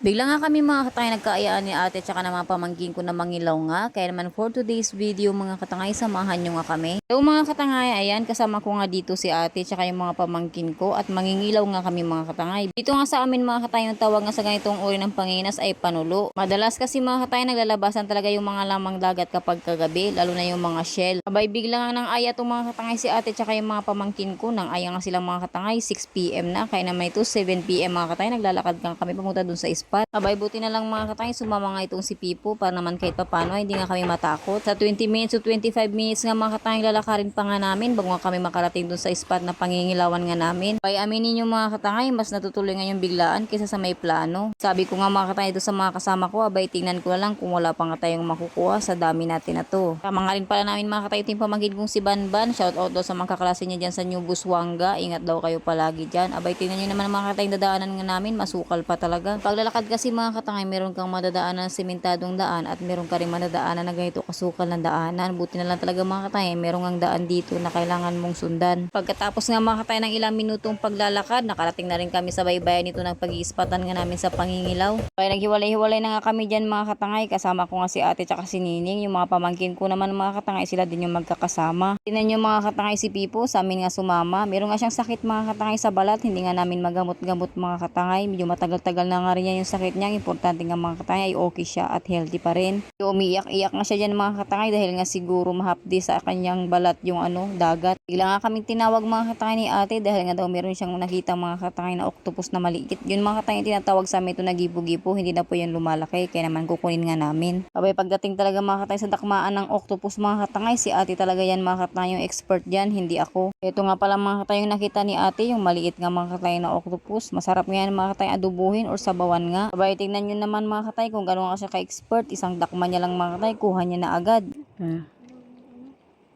Bigla nga kami mga katangay nagkaayaan ni ate tsaka na mga pamangkin ko na mangilaw nga. Kaya naman for today's video mga katangay samahan nyo nga kami. So mga katangay ayan kasama ko nga dito si ate tsaka yung mga pamangkin ko at mangingilaw nga kami mga katangay. Dito nga sa amin mga katangay yung tawag nga sa ganitong uri ng panginas ay panulo. Madalas kasi mga katangay naglalabasan talaga yung mga lamang dagat kapag kagabi lalo na yung mga shell. Abay bigla nga nang aya itong mga katangay si ate tsaka yung mga pamangkin ko nang aya nga silang mga katangay 6pm na kaya naman ito 7pm mga katangay naglalakad nga kami pamunta dun sa spot. Abay buti na lang mga katangay sumama nga itong si Pipo para naman kahit papano hindi nga kami matakot. Sa 20 minutes to 25 minutes nga mga katangay lalakarin pa nga namin bago nga kami makarating dun sa spot na pangingilawan nga namin. Abay aminin yung mga katangay mas natutuloy nga yung biglaan kaysa sa may plano. Sabi ko nga mga katangay ito sa mga kasama ko abay tingnan ko na lang kung wala pa nga tayong makukuha sa dami natin na to. Tama rin pala namin mga katangay ito yung pamangkin kong si Banban. Shout out daw sa mga kaklase niya dyan sa New Buswanga. Ingat daw kayo palagi dyan. Abay tingnan nyo naman mga katangay dadaanan nga namin masukal pa talaga. Paglalakad kasi mga katangay meron kang madadaanan na sementadong daan at meron ka rin madadaanan na ganito kasukal ng daanan. Buti na lang talaga mga katangay meron ang daan dito na kailangan mong sundan. Pagkatapos nga mga katangay ng ilang minutong paglalakad, nakarating na rin kami sa baybayan nito ng pag-iispatan nga namin sa pangingilaw. Kaya naghiwalay-hiwalay na nga kami dyan mga katangay. Kasama ko nga si ate tsaka si Nining. Yung mga pamangkin ko naman mga katangay sila din yung magkakasama. Tinan nyo mga katangay si Pipo sa amin nga sumama. Meron nga siyang sakit mga katangay sa balat. Hindi nga namin magamot-gamot mga katangay. Medyo matagal-tagal na nga rin yan yung sakit niya. Importante nga mga katangay ay okay siya at healthy pa rin. Umiiyak-iyak nga siya dyan mga katangay dahil nga siguro mahapdi sa kanyang balat yung ano dagat. Bigla nga kaming tinawag mga katangay ni ate dahil nga daw meron siyang nakita mga katangay na octopus na maliit. Yun mga katangay tinatawag sa amin ito na gibo-gibo. Hindi na po yan lumalaki kaya naman kukunin nga namin. Abay pagdating talaga mga katangay sa dakmaan ng octopus mga katangay si ate talaga yan mga katangay yung expert dyan hindi ako. Ito nga pala mga katangay yung nakita ni ate yung maliit nga mga katangay na octopus. Masarap nga yan mga katangay adubuhin or sabawan nga. Abay tingnan nyo naman mga katangay kung gano'n ka siya ka-expert. Isang dakma niya lang mga katangay kuha niya na agad. Hmm.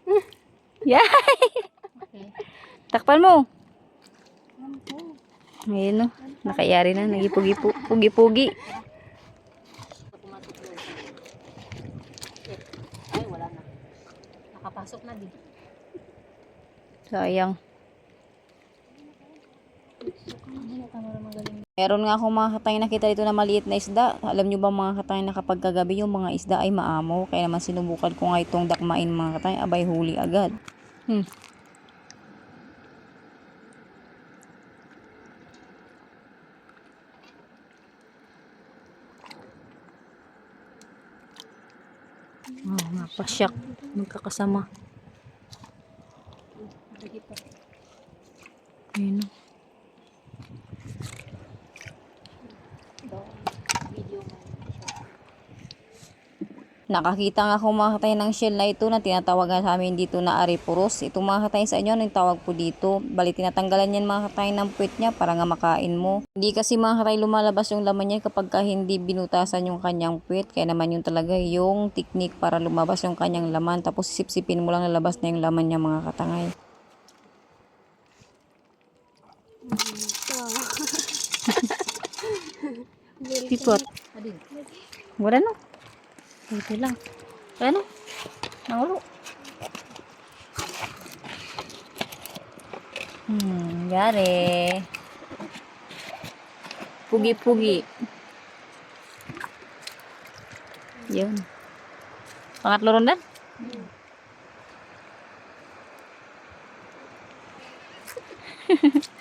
Yay! Takpan mo. Ayun no. Nakayari na. Nagipugi-pugi. Pugi-pugi. Ay, wala na. Nakapasok na din. Sayang. Meron nga akong mga katay nakita dito na maliit na isda. Alam nyo ba mga katay na kapag kagabi yung mga isda ay maamo. Kaya naman sinubukan ko nga itong dakmain mga katay. Abay huli agad. Hmm. Oh, mga pasyak. Magkakasama. Ayun o. Nakakita nga ako mga katay ng shell na ito na tinatawagan sa amin dito na aripuros. Ito mga katay sa inyo, anong tawag po dito? Bali tinatanggalan yan mga katay ng puwit niya para nga makain mo. Hindi kasi mga katay lumalabas yung laman niya kapag ka hindi binutasan yung kanyang puwit. Kaya naman yun talaga yung technique para lumabas yung kanyang laman. Tapos sipsipin mo lang lalabas na yung laman niya mga katangay. Pipot. Adin. Wala no. Ito lang. Ano? Nangulo. Hmm, yari. Pugi-pugi. Yun. Pangatlo rondan? Hmm,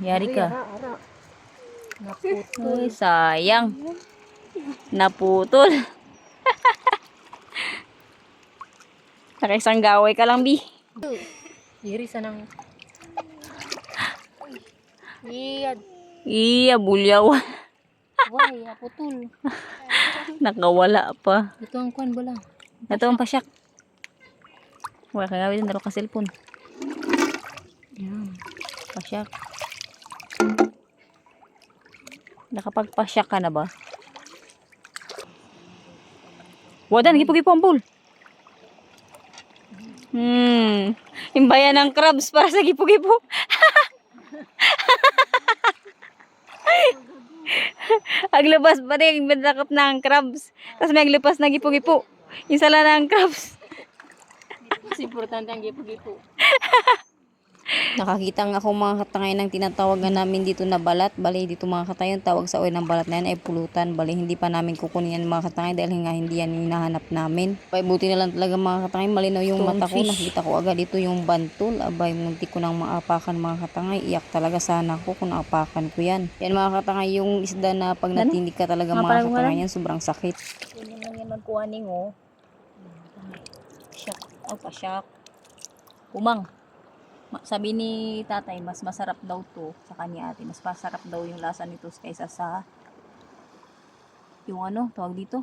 yari ka. Naputol. Uy, sayang. Naputol. Nakaisang gaway ka lang, Bi. Iri sa nang... Iyad. Iya, bulyaw. Why, naputol. Nakawala pa. Ito ang kwan bala. Ito ang pasyak. Wala kang gawin, daro ka cellphone. Yan. Pasyak. Nakapagpasyak ka na ba? Wadan, gipo-gipo ang pool. Hmm. Imbayan ng crabs para sa gipo-gipo. Aglabas pa rin, binakap ng crabs. Tapos may aglipas na gipo-gipo. Yung sala ng crabs. Mas importante ang gipo-gipo. Nakakita nga ako mga katangay ng tinatawag nga namin dito na balat. Bali dito mga katangay, yung tawag sa oil ng balat na yan ay pulutan. Bali hindi pa namin kukunin yan mga katangay dahil nga hindi yan hinahanap namin. Abay buti na lang talaga mga katangay, malinaw yung mata ko. Nakita ko agad dito yung bantul. Abay munti ko nang maapakan mga katangay. Iyak talaga sana ako kung naapakan ko yan. Yan mga katangay, yung isda na pag natindig ka talaga mga katangay yan, sobrang sakit. Hindi lang yan magkuhaning oh. Shock. Oh, pa-shock. Umang. Sabi ni tatay, mas masarap daw to sa kanya ate. Mas masarap daw yung lasa nito kaysa sa yung ano, tawag dito.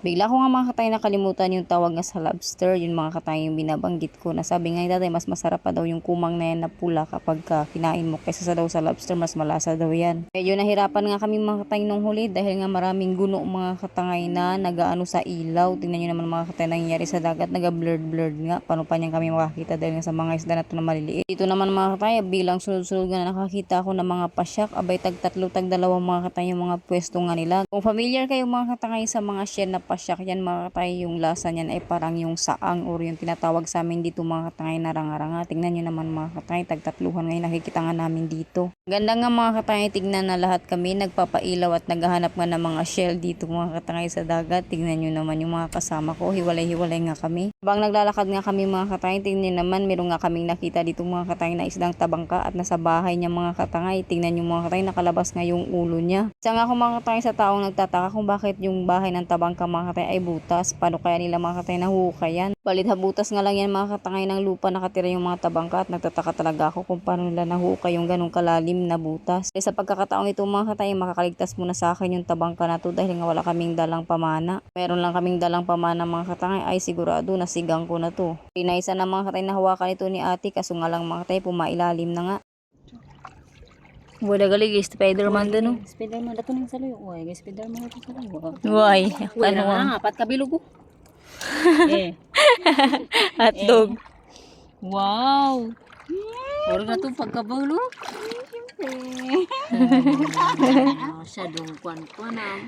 Bigla ko nga mga katay nakalimutan yung tawag nga sa lobster, yung mga katay yung binabanggit ko. Nasabi nga ni tatay, mas masarap pa daw yung kumang na yan na pula kapag ka kinain mo kaysa sa daw sa lobster, mas malasa daw yan. Medyo nahirapan nga kami mga katay nung huli dahil nga maraming guno mga katangay na nagaano sa ilaw. Tingnan nyo naman mga katay nangyayari sa dagat, naga-blurred blurred nga. Paano pa niyan kami makakita dahil nga sa mga isda na to na maliliit. Dito naman mga katay, bilang sunod-sunod nga na nakakita ako ng mga pasyak, abay tag tatlo tag dalawang mga katay yung mga pwesto nga nila. Kung familiar kayo mga katangay sa mga shell na pasyak yan mga katay, yung lasa niyan ay parang yung saang or yung tinatawag sa amin dito mga katangay na ranga-ranga. Tingnan nyo naman mga katangay, tag tatluhan ngayon nakikita nga namin dito. Ganda nga mga katangay, tignan na lahat kami nagpapailaw at naghahanap nga ng mga shell dito mga katangay sa dagat. Tingnan nyo naman yung mga kasama ko, hiwalay-hiwalay nga kami. Habang naglalakad nga kami mga katangay, tingnan naman meron nga kaming nakita dito mga katangay na isdang tabangka at nasa bahay niya mga katangay. Tingnan nyo mga katangay, nakalabas nga yung ulo niya. Isa nga ako mga katangay sa taong nagtataka kung bakit yung bahay ng tabangka mga katangay ay butas. Paano kaya nila mga katangay nahuhukay yan? Balit habutas nga lang yan mga katangay ng lupa nakatira yung mga tabangka at nagtataka talaga ako kung paano nila nahuhukay yung ganong kalalim na butas. Kaya sa pagkakataong ito mga katangay, makakaligtas muna sa akin yung tabangka na to dahil nga wala kaming dalang pamana. Meron lang kaming dalang pamana mga katangay ay sigurado nasigang ko na to. Pinaysa na mga katangay na hawakan ito ni ate kaso nga lang mga katangay pumailalim na nga. Wala galing Spider-Man doon no? Spiderman, dato nang saloy. Uy, guys, Spiderman dato saloy. Why? Uy, Ano na nga? nga, pat kabilog ko. eh. Hotdog. Wow! Puro na itong pagkabulo. Ah, siya dong kwan kwan na.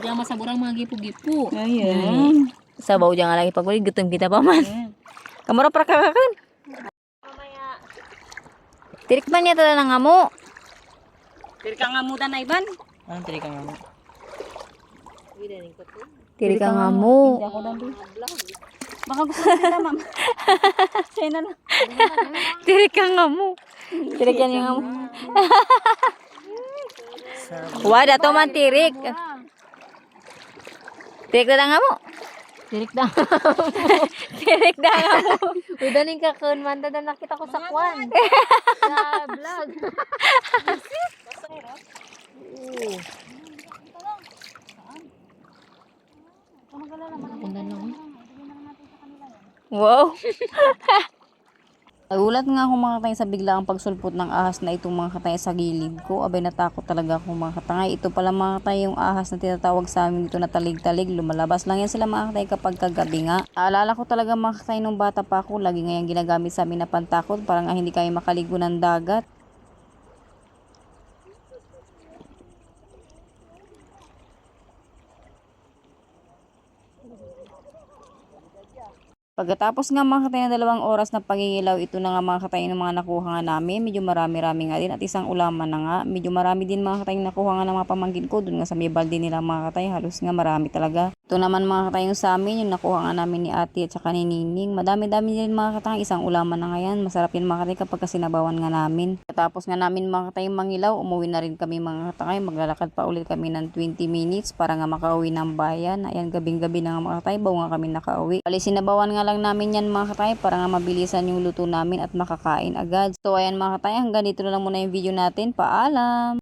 Diyan masaburang mga gipo-gipo. Ayan. Sabaw dyan nga lagi pag wali, gutom kita pa man. Kamara para kakakan. Tirikman niya tala ng amo. Tiri ka nga muda na iban. Ah, tiri ka nga mo. Amo. Ako lang din. Baka gusto mo sila, ma'am. Siya na lang. Tirik ang amo. Tirik yan yung amo. Wada to man tirik. Tirik na lang amo. Tirik na. Tirik na ang amo. Uy, daling ka kun man na nakita ko sa kwan. sa vlog. Ganda lang. Wow. Nagulat nga ako mga katay sa biglaang pagsulpot ng ahas na itong mga katay sa gilid ko. Abay natakot talaga ako mga katay. Ito pala mga katay yung ahas na tinatawag sa amin dito na talig-talig. Lumalabas lang yan sila mga katay kapag kagabi nga. Aalala ko talaga mga katay nung bata pa ako. Lagi nga ginagamit sa amin na pantakot. Parang nga hindi kami makaligo ng dagat. Pagkatapos nga mga katay na dalawang oras na pangingilaw, ito na nga mga katay ng mga nakuha nga namin. Medyo marami-rami nga din at isang ulaman na nga. Medyo marami din mga katay na nakuha nga ng mga pamangkin ko. Doon nga sa may balde nila mga katay. Halos nga marami talaga. Ito naman mga katay yung sa amin. Yung nakuha nga namin ni ate at saka ni Nining. Madami-dami din mga katay. Isang ulaman na nga yan. Masarap yan mga katay kapag kasinabawan nga namin. Tapos nga namin mga katay mangilaw. Umuwi na rin kami mga katay. Maglalakad pa ulit kami ng 20 minutes para nga makauwi ng bayan. Ayan gabing-gabi na nga mga katay. Bago nga kami nakauwi. Bali sinabawan nga lang namin yan mga katay para nga mabilisan yung luto namin at makakain agad. So ayan mga katay. Hanggang dito na lang muna yung video natin. Paalam!